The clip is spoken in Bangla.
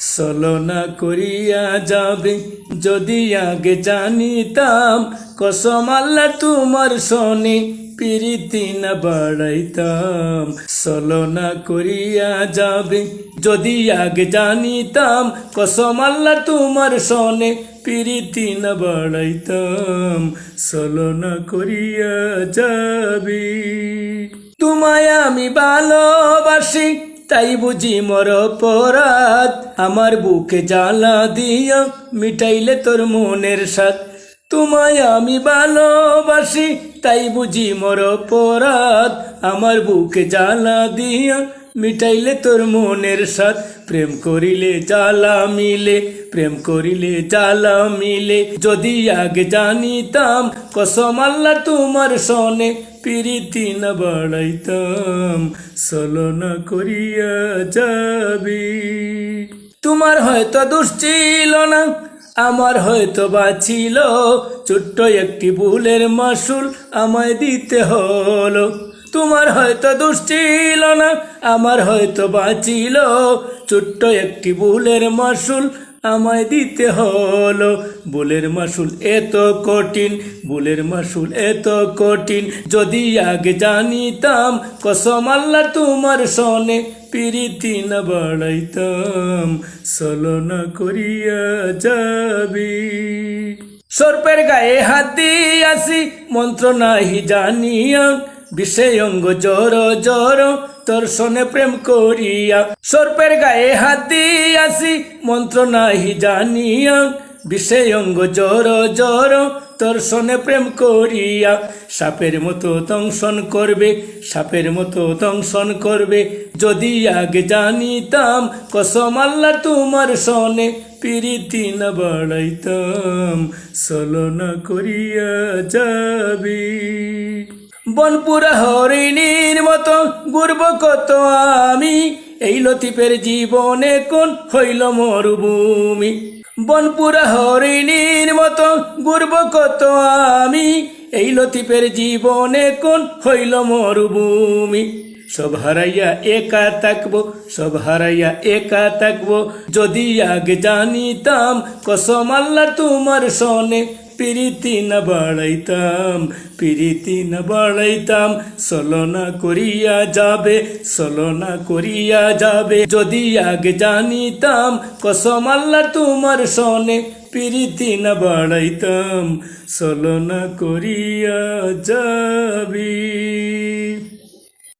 সলনা করিয়া যাবে, যদি আগে জানিতাম, কসম আল্লাহ তোমার শনি, পিরিতি না বাড়াইতাম। সলনা করিয়া যাবে, যদি আগে জানিতাম, কসম আল্লাহ তোমার শনে, পিরিতি না বাড়াইতাম। সলনা করিয়া যাবে। তোমায় আমি ভালোবাসি তাই বুঝি মর পরাত আমার বুকে জ্বালা দিয়া মিটাইলে তোর মনের সাথ তোমায় আমি ভালোবাসি, তাই বুঝি মর পরাত আমার বুকে জ্বালা দিয়া মিটাইলে তোর মনের সাথ প্রেম করিলে জ্বালা মিলে, প্রেম করিলে জ্বালা মিলে। যদি আগে জানিতাম, কসম আল্লাহ তোমার সনে পিরিতি না বাড়াইতাম। সলনা করিয়া যাবি। তোমার হয়তো দোষ ছিল না, আমার হয়তো বা ছিল। ছোট্ট একটি ভুলের মাসুল আমায় দিতে হলো। তোমার হয়তো দোষ ছিল না, আমার হয়তো বাঁচিল। ছোট্ট একটি ভুলের মাসুল আমায় দিতে হলো। বুলের মাসুল এত কঠিন বুলের মাসুল এত কঠিন। যদি আগে জানিতাম, কসম আল্লাহ তোমার সনে পিরিতি না বাড়াইতাম। সলনা করিয়া যাবি। সর্পের গায়ে হাত আসি মন্ত্র নাহি জানিয়া বিষয় অঙ্গ জর জর তোর সনে প্রেম করিয়া। সর্পের গায়ে হাত দিয়ে আসি মন্ত্র নাহি জানিয়া। বিষয় অঙ্গ জর জর তোর সনে প্রেম করিয়া। সাপের মতো দংশন করবে, সাপের মতো দংশন করবে। যদি আগে জানিতাম, কসম আল্লাহ তোমার সনে পিরিতি না বাড়াইতাম। সলনা করিয়া যাবি। বনপুরা হরিণীর মতো ঘুরব কত আমি। এই লতিফের জীবনে কোন হইল মরুভূমি। বনপুরা হরিণীর মতো ঘুরব কত আমি। এই লতিফের জীবনে কোন হইল মরুভূমি। সব হারাইয়া একা থাকব, সব হারাইয়া একা থাকব। যদি আগে জানিতাম কসম আল্লাহ তোমার সনে পিরিতি না বাড়াইতাম পিরিতি না বাড়াইতাম সলনা করিয়া যাবে সলনা করিয়া যাবে যদি আগে জানিতাম কসম আল্লাহ তোমার সনে প্রীতি না বাড়াইতাম সলনা করিয়া যাবি